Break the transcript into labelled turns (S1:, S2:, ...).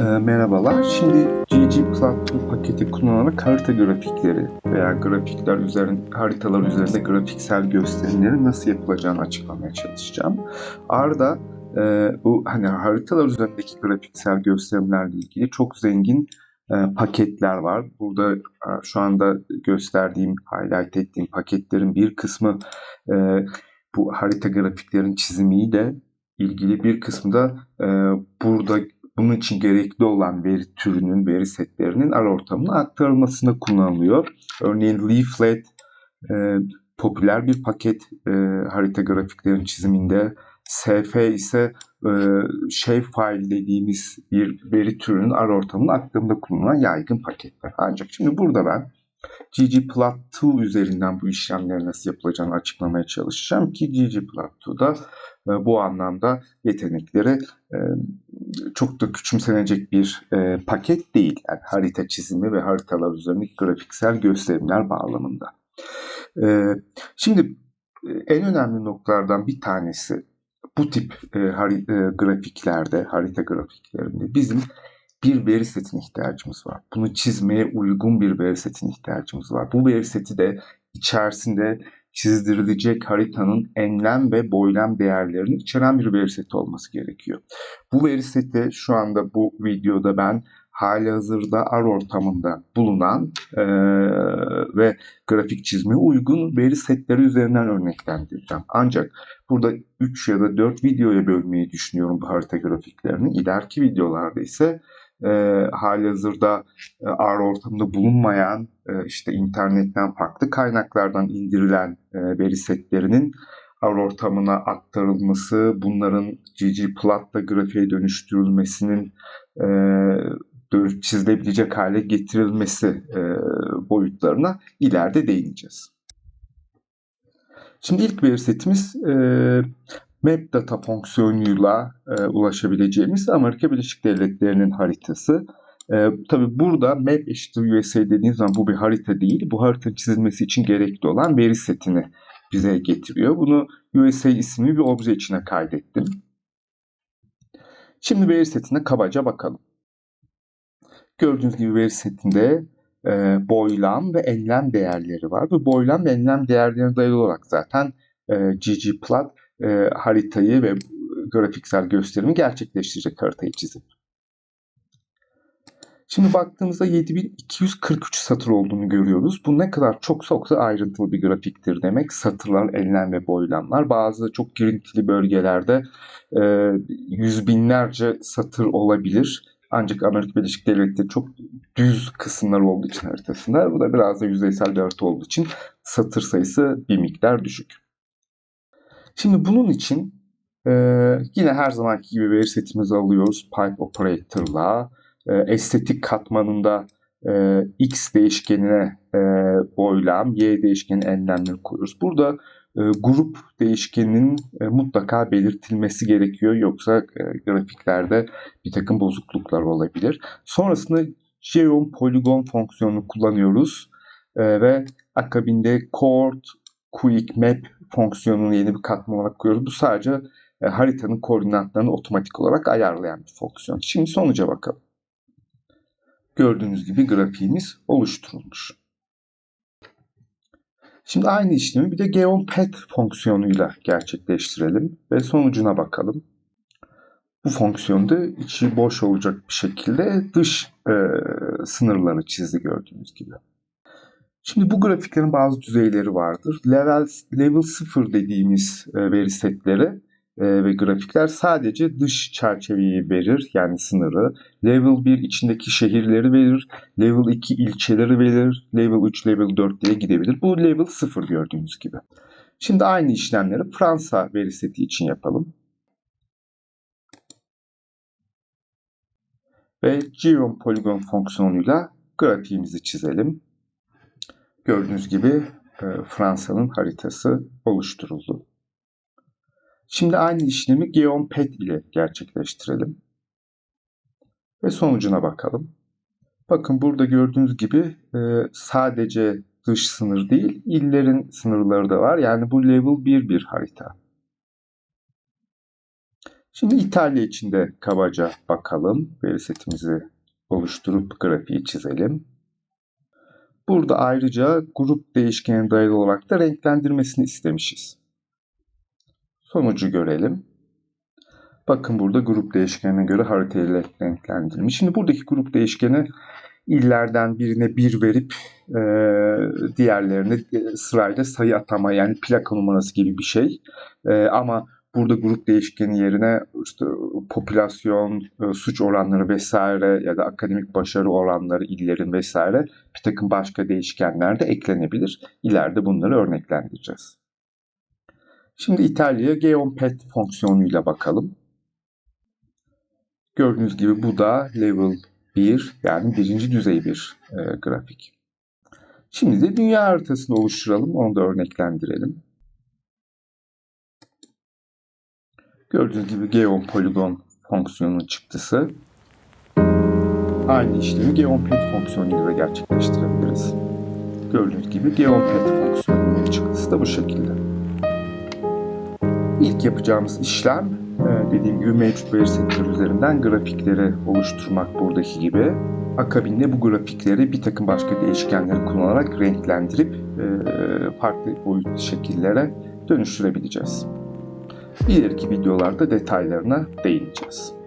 S1: E, merhabalar. Şimdi ggplot paketi kullanarak harita grafikleri veya grafikler üzerinde, haritalar üzerinde grafiksel gösterimleri nasıl yapılacağını açıklamaya çalışacağım. Arda e, bu hani haritalar üzerindeki grafiksel gösterimlerle ilgili çok zengin e, paketler var. Burada e, şu anda gösterdiğim, highlight ettiğim paketlerin bir kısmı e, bu harita grafiklerin çizimiyle ilgili bir kısmı da e, burada bunun için gerekli olan veri türünün, veri setlerinin ara ortamına aktarılmasında kullanılıyor. Örneğin Leaflet e, popüler bir paket e, harita grafiklerin çiziminde. SF ise e, shapefile dediğimiz bir veri türünün ara ortamına aktarımında kullanılan yaygın paketler. Ancak şimdi burada ben ggplot2 üzerinden bu işlemleri nasıl yapılacağını açıklamaya çalışacağım ki ggplot2'da e, bu anlamda yetenekleri e, çok da küçümsenecek bir e, paket değil. Yani harita çizimi ve haritalar üzerindeki grafiksel gösterimler bağlamında. Şimdi en önemli noktalardan bir tanesi bu tip grafiklerde, harita grafiklerinde bizim bir veri setine ihtiyacımız var. Bunu çizmeye uygun bir veri setine ihtiyacımız var. Bu veri seti de içerisinde çizdirilecek haritanın enlem ve boylam değerlerini içeren bir veri seti olması gerekiyor. Bu veri seti şu anda bu videoda ben hali hazırda ar ortamında bulunan e, ve grafik çizmeye uygun veri setleri üzerinden örneklendireceğim. Ancak burada 3 ya da 4 videoya bölmeyi düşünüyorum bu harita grafiklerini. İleriki videolarda ise e, hali hazırda e, R ortamında bulunmayan e, işte internetten farklı kaynaklardan indirilen e, veri setlerinin R ortamına aktarılması, bunların ggplot'la grafiğe dönüştürülmesinin e, çizilebilecek hale getirilmesi e, boyutlarına ileride değineceğiz. Şimdi ilk veri setimiz e, Map Data fonksiyonuyla e, ulaşabileceğimiz Amerika Birleşik Devletleri'nin haritası. E, tabii burada map eşittir USA dediğiniz zaman bu bir harita değil. Bu harita çizilmesi için gerekli olan veri setini bize getiriyor. Bunu USA isimli bir obje içine kaydettim. Şimdi veri setine kabaca bakalım. Gördüğünüz gibi veri setinde e, boylam ve enlem değerleri var. Bu boylam ve enlem değerlerine dayalı olarak zaten e, ggplot e, haritayı ve grafiksel gösterimi gerçekleştirecek haritayı çizip. Şimdi baktığımızda 7243 satır olduğunu görüyoruz. Bu ne kadar çoksa o ayrıntılı bir grafiktir demek. Satırlar, enlem ve boylamlar. Bazı çok girintili bölgelerde e, yüz binlerce satır olabilir. Ancak Amerika Birleşik Devletleri çok düz kısımlar olduğu için haritasında. Bu da biraz da yüzeysel bir harita olduğu için satır sayısı bir miktar düşük. Şimdi bunun için e, yine her zamanki gibi veri setimizi alıyoruz. Pipe Operator'la e, estetik katmanında e, x değişkenine e, boylam, y değişkeni enlemleri koyuyoruz. Burada e, grup değişkeninin e, mutlaka belirtilmesi gerekiyor. Yoksa e, grafiklerde bir takım bozukluklar olabilir. Sonrasında geom polygon fonksiyonunu kullanıyoruz. E, ve akabinde chord, quick map fonksiyonunu yeni bir katman olarak koyuyoruz. Bu sadece e, haritanın koordinatlarını otomatik olarak ayarlayan bir fonksiyon. Şimdi sonuca bakalım. Gördüğünüz gibi grafiğimiz oluşturulmuş. Şimdi aynı işlemi bir de geompet fonksiyonuyla gerçekleştirelim ve sonucuna bakalım. Bu fonksiyonda içi boş olacak bir şekilde dış e, sınırları çizdi gördüğünüz gibi. Şimdi bu grafiklerin bazı düzeyleri vardır. Level, level 0 dediğimiz e, veri setleri e, ve grafikler sadece dış çerçeveyi verir yani sınırı. Level 1 içindeki şehirleri verir. Level 2 ilçeleri verir. Level 3, level 4 diye gidebilir. Bu level 0 gördüğünüz gibi. Şimdi aynı işlemleri Fransa veri seti için yapalım. Ve Geom Polygon fonksiyonuyla grafiğimizi çizelim. Gördüğünüz gibi e, Fransa'nın haritası oluşturuldu. Şimdi aynı işlemi GeoMPet ile gerçekleştirelim. Ve sonucuna bakalım. Bakın burada gördüğünüz gibi e, sadece dış sınır değil, illerin sınırları da var. Yani bu level 1 bir harita. Şimdi İtalya için de kabaca bakalım. Veri setimizi oluşturup grafiği çizelim. Burada ayrıca grup değişkeni dayalı olarak da renklendirmesini istemişiz. Sonucu görelim. Bakın burada grup değişkenine göre haritayı renklendirilmiş. Şimdi buradaki grup değişkeni illerden birine bir verip e, diğerlerine e, sırayla sayı atama yani plaka numarası gibi bir şey. E, ama burada grup değişkeni yerine işte popülasyon, e, suç oranları vesaire ya da akademik başarı oranları illerin vesaire bir takım başka değişkenler de eklenebilir. İleride bunları örneklendireceğiz. Şimdi İtalya'ya geompet fonksiyonuyla bakalım. Gördüğünüz gibi bu da level 1 yani birinci düzey bir e, grafik. Şimdi de dünya haritasını oluşturalım. Onu da örneklendirelim. Gördüğünüz gibi geon poligon fonksiyonunun çıktısı. Aynı işlemi geompet fonksiyonuyla da gerçekleştirebiliriz. Gördüğünüz gibi geompet fonksiyonunun çıktısı da bu şekilde. İlk yapacağımız işlem e, dediğim gibi mevcut veri setleri üzerinden grafikleri oluşturmak buradaki gibi. Akabinde bu grafikleri bir takım başka değişkenleri kullanarak renklendirip e, farklı boyutlu şekillere dönüştürebileceğiz. İleriki videolarda detaylarına değineceğiz.